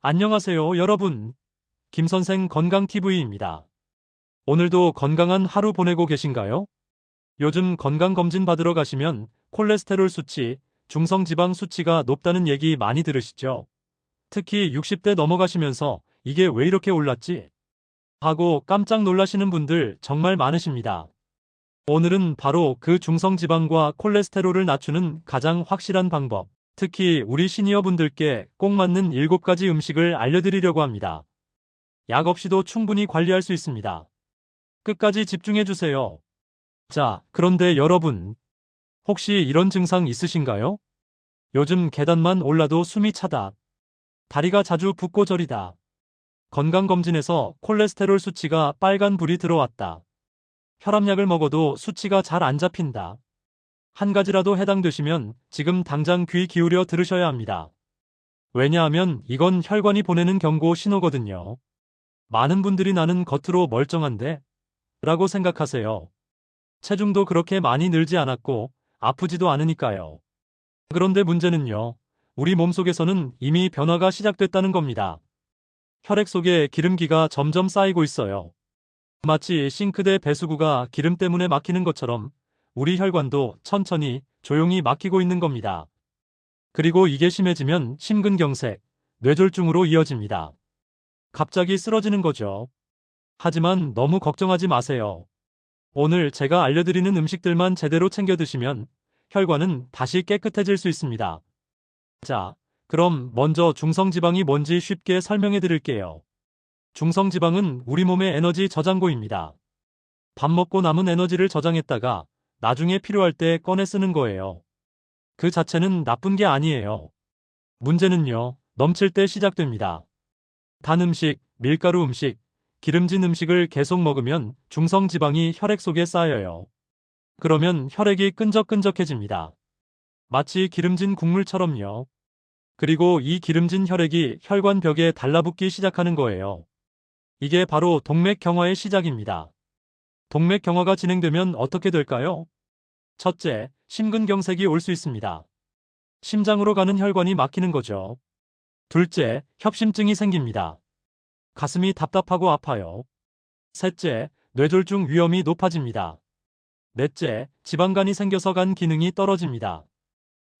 안녕하세요, 여러분. 김선생 건강TV입니다. 오늘도 건강한 하루 보내고 계신가요? 요즘 건강검진 받으러 가시면 콜레스테롤 수치, 중성지방 수치가 높다는 얘기 많이 들으시죠? 특히 60대 넘어가시면서 이게 왜 이렇게 올랐지? 하고 깜짝 놀라시는 분들 정말 많으십니다. 오늘은 바로 그 중성지방과 콜레스테롤을 낮추는 가장 확실한 방법, 특히 우리 시니어분들께 꼭 맞는 7가지 음식을 알려드리려고 합니다. 약 없이도 충분히 관리할 수 있습니다. 끝까지 집중해주세요. 자, 그런데 여러분, 혹시 이런 증상 있으신가요? 요즘 계단만 올라도 숨이 차다. 다리가 자주 붓고 저리다. 건강검진에서 콜레스테롤 수치가 빨간 불이 들어왔다. 혈압약을 먹어도 수치가 잘 안 잡힌다. 한 가지라도 해당되시면 지금 당장 귀 기울여 들으셔야 합니다. 왜냐하면 이건 혈관이 보내는 경고 신호거든요. 많은 분들이 나는 겉으로 멀쩡한데? 라고 생각하세요. 체중도 그렇게 많이 늘지 않았고 아프지도 않으니까요. 그런데 문제는요. 우리 몸속에서는 이미 변화가 시작됐다는 겁니다. 혈액 속에 기름기가 점점 쌓이고 있어요. 마치 싱크대 배수구가 기름 때문에 막히는 것처럼 우리 혈관도 천천히 조용히 막히고 있는 겁니다. 그리고 이게 심해지면 심근경색, 뇌졸중으로 이어집니다. 갑자기 쓰러지는 거죠. 하지만 너무 걱정하지 마세요. 오늘 제가 알려드리는 음식들만 제대로 챙겨 드시면 혈관은 다시 깨끗해질 수 있습니다. 자, 그럼 먼저 중성지방이 뭔지 쉽게 설명해 드릴게요. 중성지방은 우리 몸의 에너지 저장고입니다. 밥 먹고 남은 에너지를 저장했다가 나중에 필요할 때 꺼내 쓰는 거예요. 그 자체는 나쁜 게 아니에요. 문제는요, 넘칠 때 시작됩니다. 단 음식, 밀가루 음식, 기름진 음식을 계속 먹으면 중성 지방이 혈액 속에 쌓여요. 그러면 혈액이 끈적끈적해집니다. 마치 기름진 국물처럼요. 그리고 이 기름진 혈액이 혈관 벽에 달라붙기 시작하는 거예요. 이게 바로 동맥경화의 시작입니다. 동맥경화가 진행되면 어떻게 될까요? 첫째, 심근경색이 올 수 있습니다. 심장으로 가는 혈관이 막히는 거죠. 둘째, 협심증이 생깁니다. 가슴이 답답하고 아파요. 셋째, 뇌졸중 위험이 높아집니다. 넷째, 지방간이 생겨서 간 기능이 떨어집니다.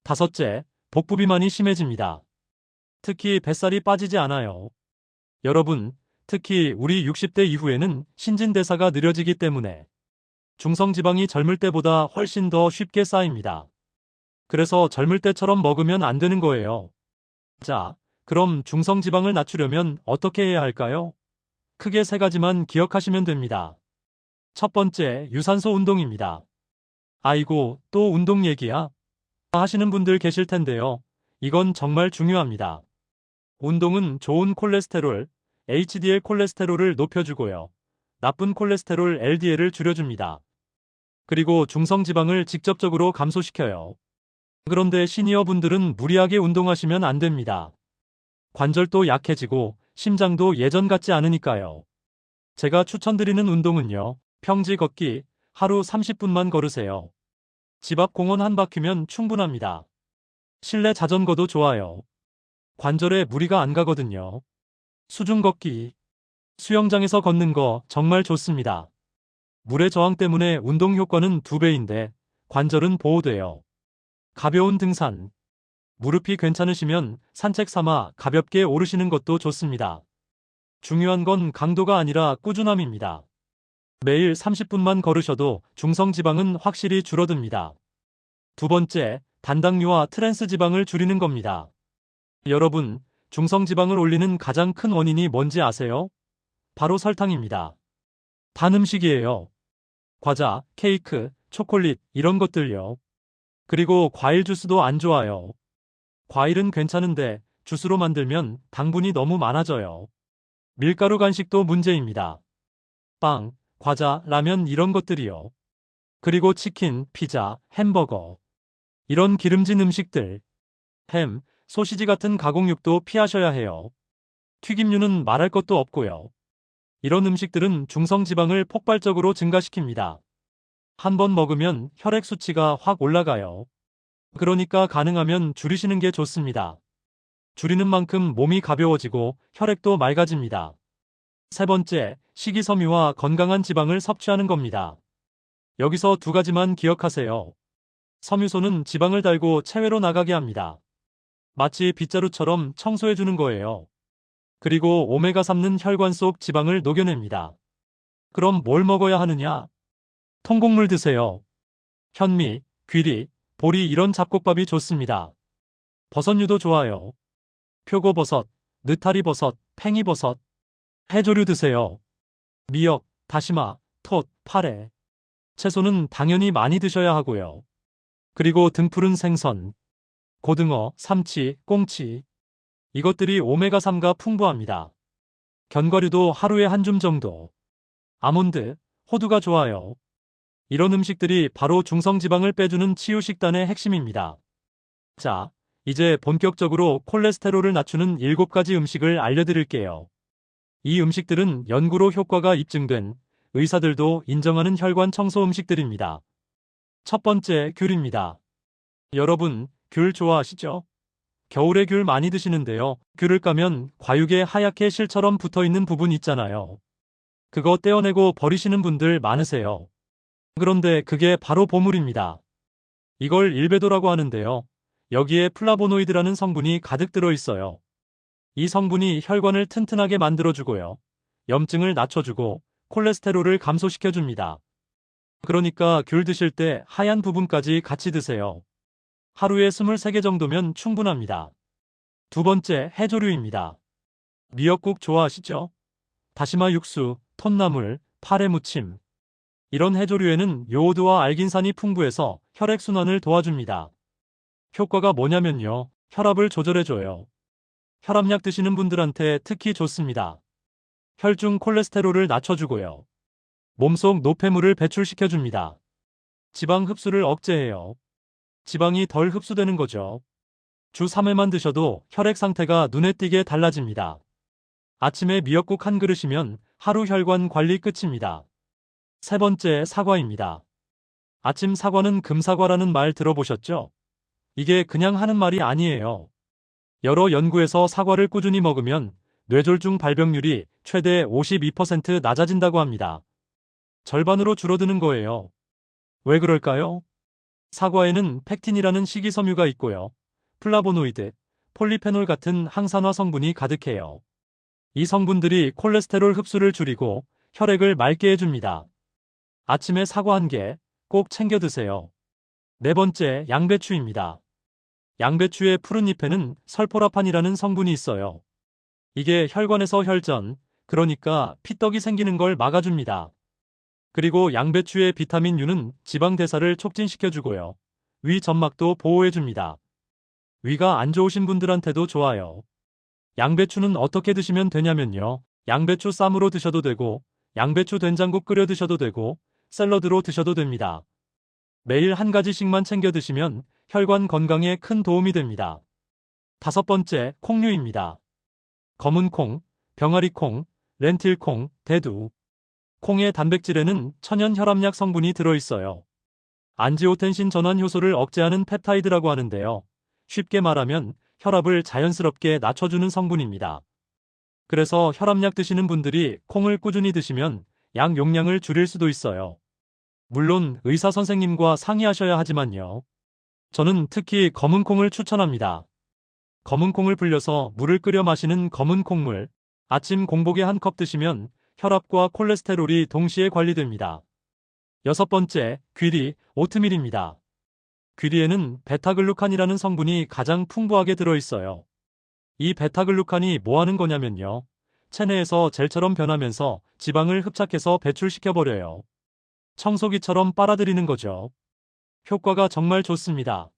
다섯째, 복부 비만이 심해집니다. 특히 뱃살이 빠지지 않아요. 여러분, 특히 우리 60대 이후에는 신진대사가 느려지기 때문에 중성지방이 젊을 때보다 훨씬 더 쉽게 쌓입니다. 그래서 젊을 때처럼 먹으면 안 되는 거예요. 자, 그럼 중성지방을 낮추려면 어떻게 해야 할까요? 크게 세 가지만 기억하시면 됩니다. 첫 번째, 유산소 운동입니다. 아이고, 또 운동 얘기야? 하시는 분들 계실 텐데요. 이건 정말 중요합니다. 운동은 좋은 콜레스테롤, HDL 콜레스테롤을 높여주고요. 나쁜 콜레스테롤 LDL을 줄여줍니다. 그리고 중성지방을 직접적으로 감소시켜요. 그런데 시니어 분들은 무리하게 운동하시면 안 됩니다. 관절도 약해지고 심장도 예전 같지 않으니까요. 제가 추천드리는 운동은요. 평지 걷기 하루 30분만 걸으세요. 집 앞 공원 한 바퀴면 충분합니다. 실내 자전거도 좋아요. 관절에 무리가 안 가거든요. 수중 걷기. 수영장에서 걷는 거 정말 좋습니다. 물의 저항 때문에 운동 효과는 두배인데 관절은 보호돼요. 가벼운 등산. 무릎이 괜찮으시면 산책 삼아 가볍게 오르시는 것도 좋습니다. 중요한 건 강도가 아니라 꾸준함입니다. 매일 30분만 걸으셔도 중성 지방은 확실히 줄어듭니다. 두 번째, 단당류와 트랜스 지방을 줄이는 겁니다. 여러분, 중성 지방을 올리는 가장 큰 원인이 뭔지 아세요? 바로 설탕입니다. 단 음식이에요. 과자, 케이크, 초콜릿, 이런 것들요. 그리고 과일 주스도 안 좋아요. 과일은 괜찮은데 주스로 만들면 당분이 너무 많아져요. 밀가루 간식도 문제입니다. 빵, 과자, 라면 이런 것들이요. 그리고 치킨, 피자, 햄버거. 이런 기름진 음식들. 햄, 소시지 같은 가공육도 피하셔야 해요. 튀김류는 말할 것도 없고요. 이런 음식들은 중성지방을 폭발적으로 증가시킵니다. 한번 먹으면 혈액 수치가 확 올라가요. 그러니까 가능하면 줄이시는 게 좋습니다. 줄이는 만큼 몸이 가벼워지고 혈액도 맑아집니다. 세 번째, 식이섬유와 건강한 지방을 섭취하는 겁니다. 여기서 두 가지만 기억하세요. 섬유소는 지방을 달고 체외로 나가게 합니다. 마치 빗자루처럼 청소해주는 거예요. 그리고 오메가3는 혈관 속 지방을 녹여냅니다. 그럼 뭘 먹어야 하느냐? 통곡물 드세요. 현미, 귀리, 보리 이런 잡곡밥이 좋습니다. 버섯류도 좋아요. 표고버섯, 느타리버섯, 팽이버섯, 해조류 드세요. 미역, 다시마, 톳, 파래. 채소는 당연히 많이 드셔야 하고요. 그리고 등푸른 생선, 고등어, 삼치, 꽁치. 이것들이 오메가3가 풍부합니다. 견과류도 하루에 한 줌 정도. 아몬드, 호두가 좋아요. 이런 음식들이 바로 중성지방을 빼주는 치유 식단의 핵심입니다. 자, 이제 본격적으로 콜레스테롤을 낮추는 7가지 음식을 알려드릴게요. 이 음식들은 연구로 효과가 입증된 의사들도 인정하는 혈관 청소 음식들입니다. 첫 번째, 귤입니다. 여러분, 귤 좋아하시죠? 겨울에 귤 많이 드시는데요. 귤을 까면 과육에 하얗게 실처럼 붙어 있는 부분 있잖아요. 그거 떼어내고 버리시는 분들 많으세요. 그런데 그게 바로 보물입니다. 이걸 일베도라고 하는데요. 여기에 플라보노이드라는 성분이 가득 들어 있어요. 이 성분이 혈관을 튼튼하게 만들어주고요. 염증을 낮춰주고 콜레스테롤을 감소시켜줍니다. 그러니까 귤 드실 때 하얀 부분까지 같이 드세요. 하루에 23개 정도면 충분합니다. 두 번째, 해조류입니다. 미역국 좋아하시죠? 다시마 육수, 톳나물, 파래 무침. 이런 해조류에는 요오드와 알긴산이 풍부해서 혈액순환을 도와줍니다. 효과가 뭐냐면요. 혈압을 조절해줘요. 혈압약 드시는 분들한테 특히 좋습니다. 혈중 콜레스테롤을 낮춰주고요. 몸속 노폐물을 배출시켜줍니다. 지방 흡수를 억제해요. 지방이 덜 흡수되는 거죠. 주 3회만 드셔도 혈액 상태가 눈에 띄게 달라집니다. 아침에 미역국 한 그릇이면 하루 혈관 관리 끝입니다. 세 번째 사과입니다. 아침 사과는 금사과라는 말 들어보셨죠? 이게 그냥 하는 말이 아니에요. 여러 연구에서 사과를 꾸준히 먹으면 뇌졸중 발병률이 최대 52% 낮아진다고 합니다. 절반으로 줄어드는 거예요. 왜 그럴까요? 사과에는 팩틴이라는 식이섬유가 있고요. 플라보노이드, 폴리페놀 같은 항산화 성분이 가득해요. 이 성분들이 콜레스테롤 흡수를 줄이고 혈액을 맑게 해줍니다. 아침에 사과 한 개 꼭 챙겨 드세요. 네 번째, 양배추입니다. 양배추의 푸른 잎에는 설포라판이라는 성분이 있어요. 이게 혈관에서 혈전, 그러니까 피떡이 생기는 걸 막아줍니다. 그리고 양배추의 비타민 U는 지방 대사를 촉진시켜주고요. 위 점막도 보호해줍니다. 위가 안 좋으신 분들한테도 좋아요. 양배추는 어떻게 드시면 되냐면요. 양배추 쌈으로 드셔도 되고, 양배추 된장국 끓여 드셔도 되고, 샐러드로 드셔도 됩니다. 매일 한 가지씩만 챙겨 드시면 혈관 건강에 큰 도움이 됩니다. 다섯 번째, 콩류입니다. 검은 콩, 병아리 콩, 렌틸 콩, 대두. 콩의 단백질에는 천연 혈압약 성분이 들어있어요. 안지오텐신 전환 효소를 억제하는 펩타이드라고 하는데요. 쉽게 말하면 혈압을 자연스럽게 낮춰주는 성분입니다. 그래서 혈압약 드시는 분들이 콩을 꾸준히 드시면 약 용량을 줄일 수도 있어요. 물론 의사 선생님과 상의하셔야 하지만요. 저는 특히 검은 콩을 추천합니다. 검은 콩을 불려서 물을 끓여 마시는 검은 콩물, 아침 공복에 한 컵 드시면 혈압과 콜레스테롤이 동시에 관리됩니다. 여섯 번째, 귀리, 오트밀입니다. 귀리에는 베타글루칸이라는 성분이 가장 풍부하게 들어있어요. 이 베타글루칸이 뭐 하는 거냐면요. 체내에서 젤처럼 변하면서 지방을 흡착해서 배출시켜버려요. 청소기처럼 빨아들이는 거죠. 효과가 정말 좋습니다.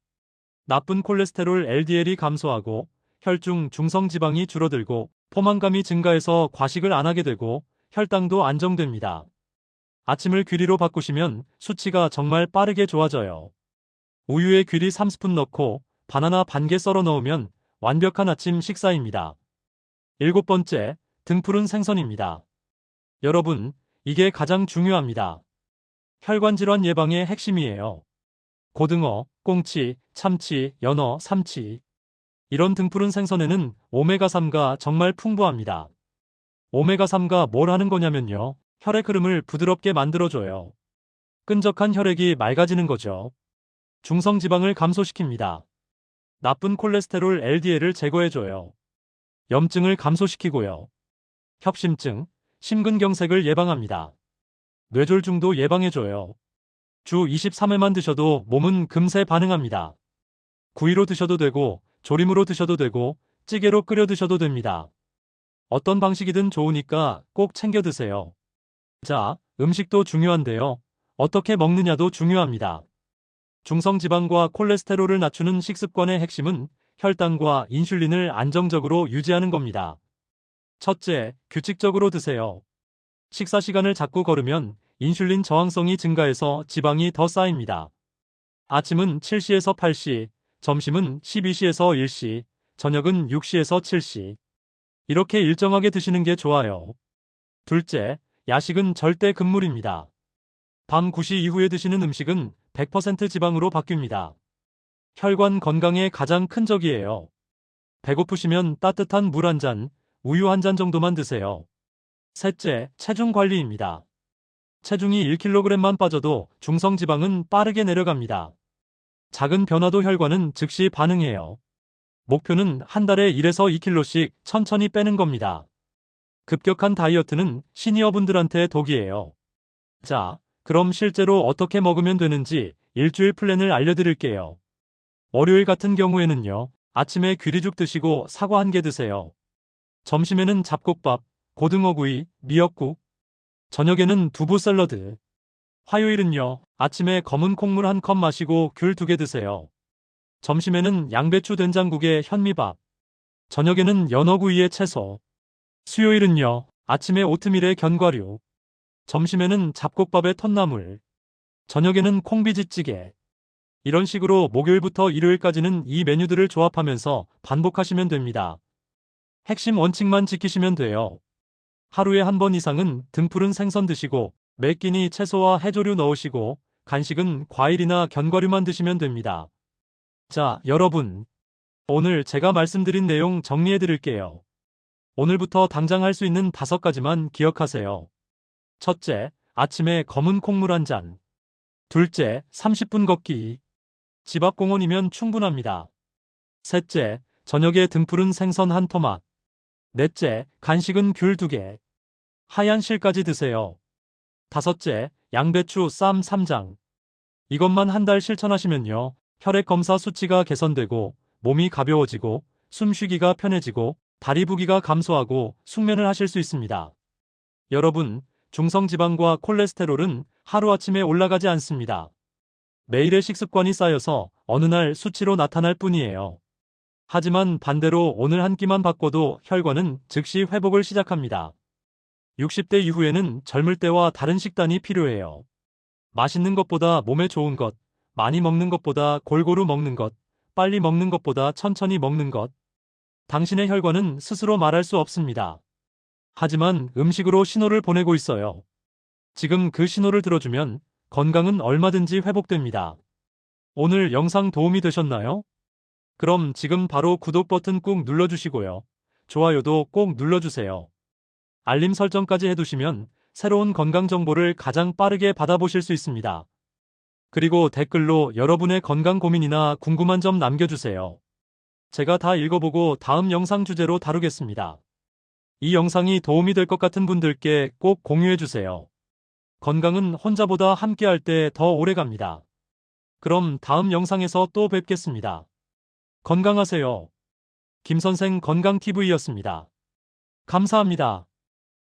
나쁜 콜레스테롤 LDL이 감소하고 혈중 중성 지방이 줄어들고 포만감이 증가해서 과식을 안 하게 되고 혈당도 안정됩니다. 아침을 귀리로 바꾸시면 수치가 정말 빠르게 좋아져요. 우유에 귀리 3스푼 넣고 바나나 반 개 썰어 넣으면 완벽한 아침 식사입니다. 일곱 번째, 등푸른 생선입니다. 여러분, 이게 가장 중요합니다. 혈관 질환 예방의 핵심이에요. 고등어, 꽁치, 참치, 연어, 삼치. 이런 등푸른 생선에는 오메가3가 정말 풍부합니다. 오메가3가 뭘 하는 거냐면요. 혈액 흐름을 부드럽게 만들어줘요. 끈적한 혈액이 맑아지는 거죠. 중성 지방을 감소시킵니다. 나쁜 콜레스테롤 LDL을 제거해줘요. 염증을 감소시키고요. 협심증, 심근경색을 예방합니다. 뇌졸중도 예방해줘요. 주 23회만 드셔도 몸은 금세 반응합니다. 구이로 드셔도 되고 조림으로 드셔도 되고 찌개로 끓여 드셔도 됩니다. 어떤 방식이든 좋으니까 꼭 챙겨 드세요. 자, 음식도 중요한데요. 어떻게 먹느냐도 중요합니다. 중성지방과 콜레스테롤을 낮추는 식습관의 핵심은 혈당과 인슐린을 안정적으로 유지하는 겁니다. 첫째, 규칙적으로 드세요. 식사 시간을 자꾸 걸으면 인슐린 저항성이 증가해서 지방이 더 쌓입니다. 아침은 7시에서 8시, 점심은 12시에서 1시, 저녁은 6시에서 7시. 이렇게 일정하게 드시는 게 좋아요. 둘째, 야식은 절대 금물입니다. 밤 9시 이후에 드시는 음식은 100% 지방으로 바뀝니다. 혈관 건강에 가장 큰 적이에요. 배고프시면 따뜻한 물 한 잔, 우유 한 잔 정도만 드세요. 셋째, 체중 관리입니다. 체중이 1kg만 빠져도 중성지방은 빠르게 내려갑니다. 작은 변화도 혈관은 즉시 반응해요. 목표는 한 달에 1에서 2kg씩 천천히 빼는 겁니다. 급격한 다이어트는 시니어분들한테 독이에요. 자, 그럼 실제로 어떻게 먹으면 되는지 일주일 플랜을 알려드릴게요. 월요일 같은 경우에는요, 아침에 귀리죽 드시고 사과 한 개 드세요. 점심에는 잡곡밥, 고등어구이, 미역국, 저녁에는 두부 샐러드. 화요일은요, 아침에 검은 콩물 한 컵 마시고 귤 두 개 드세요. 점심에는 양배추 된장국에 현미밥. 저녁에는 연어구이에 채소. 수요일은요, 아침에 오트밀에 견과류. 점심에는 잡곡밥에 톳나물. 저녁에는 콩비지찌개. 이런 식으로 목요일부터 일요일까지는 이 메뉴들을 조합하면서 반복하시면 됩니다. 핵심 원칙만 지키시면 돼요. 하루에 한 번 이상은 등푸른 생선 드시고 매 끼니 채소와 해조류 넣으시고 간식은 과일이나 견과류만 드시면 됩니다. 자, 여러분. 오늘 제가 말씀드린 내용 정리해 드릴게요. 오늘부터 당장 할 수 있는 다섯 가지만 기억하세요. 첫째, 아침에 검은 콩물 한 잔. 둘째, 30분 걷기. 집 앞 공원이면 충분합니다. 셋째, 저녁에 등푸른 생선 한 토막. 넷째, 간식은 귤 두 개. 하얀 실까지 드세요. 다섯째, 양배추 쌈 3장. 이것만 한 달 실천하시면요. 혈액 검사 수치가 개선되고 몸이 가벼워지고 숨쉬기가 편해지고 다리 부기가 감소하고 숙면을 하실 수 있습니다. 여러분, 중성지방과 콜레스테롤은 하루아침에 올라가지 않습니다. 매일의 식습관이 쌓여서 어느 날 수치로 나타날 뿐이에요. 하지만 반대로 오늘 한 끼만 바꿔도 혈관은 즉시 회복을 시작합니다. 60대 이후에는 젊을 때와 다른 식단이 필요해요. 맛있는 것보다 몸에 좋은 것, 많이 먹는 것보다 골고루 먹는 것, 빨리 먹는 것보다 천천히 먹는 것. 당신의 혈관은 스스로 말할 수 없습니다. 하지만 음식으로 신호를 보내고 있어요. 지금 그 신호를 들어주면 건강은 얼마든지 회복됩니다. 오늘 영상 도움이 되셨나요? 그럼 지금 바로 구독 버튼 꾹 눌러주시고요. 좋아요도 꼭 눌러주세요. 알림 설정까지 해두시면 새로운 건강 정보를 가장 빠르게 받아보실 수 있습니다. 그리고 댓글로 여러분의 건강 고민이나 궁금한 점 남겨주세요. 제가 다 읽어보고 다음 영상 주제로 다루겠습니다. 이 영상이 도움이 될 것 같은 분들께 꼭 공유해주세요. 건강은 혼자보다 함께할 때 더 오래 갑니다. 그럼 다음 영상에서 또 뵙겠습니다. 건강하세요. 김선생 건강TV였습니다. 감사합니다.